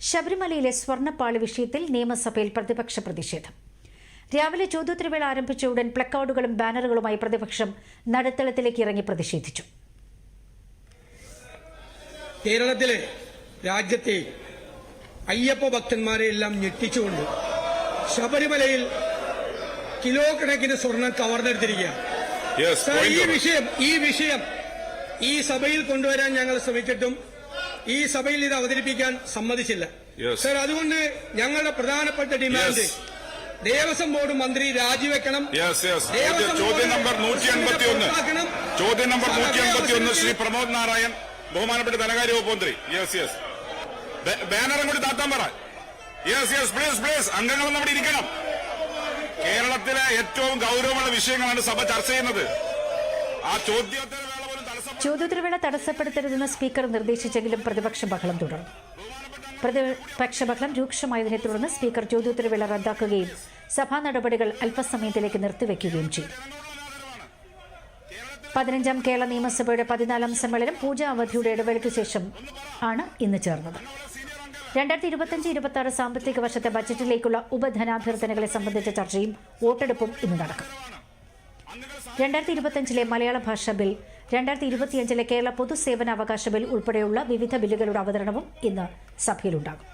ശബരിമലയിലെ സ്വർണപ്പാളി വിഷയത്തിൽ നിയമസഭയിൽ പ്രതിപക്ഷ പ്രതിഷേധം. രാവിലെ ചോദ്യോത്തരവേള ആരംഭിച്ച ഉടൻ പ്ലക്കാർഡുകളും ബാനറുകളുമായി പ്രതിപക്ഷം നടുത്തളത്തിലേക്ക് ഇറങ്ങി പ്രതിഷേധിച്ചു. കേരളത്തിലെ രാജ്യത്തെ അയ്യപ്പ ഭക്തന്മാരെ എല്ലാം ഞെട്ടിച്ചുകൊണ്ട് ശബരിമലയിൽ കിലോ കണക്കിന് സ്വർണം point ഈ വിഷയം ഈ വിഷയം ഈ സഭയിൽ കൊണ്ടുവരാൻ ഞങ്ങൾ ശ്രമിച്ചിട്ടും ഈ സഭയിൽ ഇത് അവതരിപ്പിക്കാൻ സമ്മതിച്ചില്ല. സർ അതുകൊണ്ട് ഞങ്ങളുടെ പ്രധാനപ്പെട്ട ഡിമാൻഡ്. ദേവസ്വം ബോർഡ് മന്ത്രി രാജിവെക്കണം. ചോദ്യം നമ്പർ നൂറ്റി എൺപത്തി ഒന്ന് ചോദ്യം നമ്പർ നൂറ്റി എൺപത്തി ഒന്ന് ശ്രീ പ്രമോദ് നാരായൺ ബഹുമാനപ്പെട്ട ധനകാര്യ വകുപ്പ് മന്ത്രി. യെസ് യെസ് ബാനറും കൂടി താത്താൻ പറ. യെസ് യെസ് പ്ലീസ് പ്ലീസ് അംഗങ്ങൾ നമ്മുടെ ഇരിക്കണം. കേരളത്തിലെ ഏറ്റവും ഗൗരവമുള്ള വിഷയങ്ങളാണ് സഭ ചർച്ച ചെയ്യുന്നത്. ആ ചോദ്യോത്തര ചോദ്യോത്തരവേള തടസ്സപ്പെടുത്തരുതെന്ന് സ്പീക്കർ നിർദ്ദേശിച്ചെങ്കിലും പ്രതിപക്ഷ ബഹളം തുടർന്നു. പ്രതിപക്ഷ ബഹളം രൂക്ഷമായതിനെ തുടർന്ന് സ്പീക്കർ ചോദ്യോത്തരവേള റദ്ദാക്കുകയും സഭാ നടപടികൾ അല്പസമയത്തിലേക്ക് നിർത്തിവെക്കുകയും ചെയ്തു. പതിനഞ്ചാം കേരള നിയമസഭയുടെ പതിനാലാം സമ്മേളനം പൂജാ അവധിയുടെ ഇടവേളയ്ക്ക് ശേഷം ആണ് ഇന്ന് ചേർന്നത്. രണ്ടായിരത്തി ഇരുപത്തിയഞ്ച് ഇരുപത്തി ആറ് സാമ്പത്തിക വർഷത്തെ ബജറ്റിലേക്കുള്ള ഉപധനാഭ്യർത്ഥനകളെ സംബന്ധിച്ച ചർച്ചയും വോട്ടെടുപ്പും ഇന്ന് നടക്കും. രണ്ടായിരത്തി ഇരുപത്തിയഞ്ചിലെ മലയാള ഭാഷാ ബിൽ രണ്ടായിരത്തി ഇരുപത്തിയഞ്ചിലെ കേരള പൊതുസേവന അവകാശ ബിൽ ഉൾപ്പെടെയുള്ള വിവിധ ബില്ലുകളുടെ അവതരണവും ഇന്ന് സഭയിലുണ്ടാകും.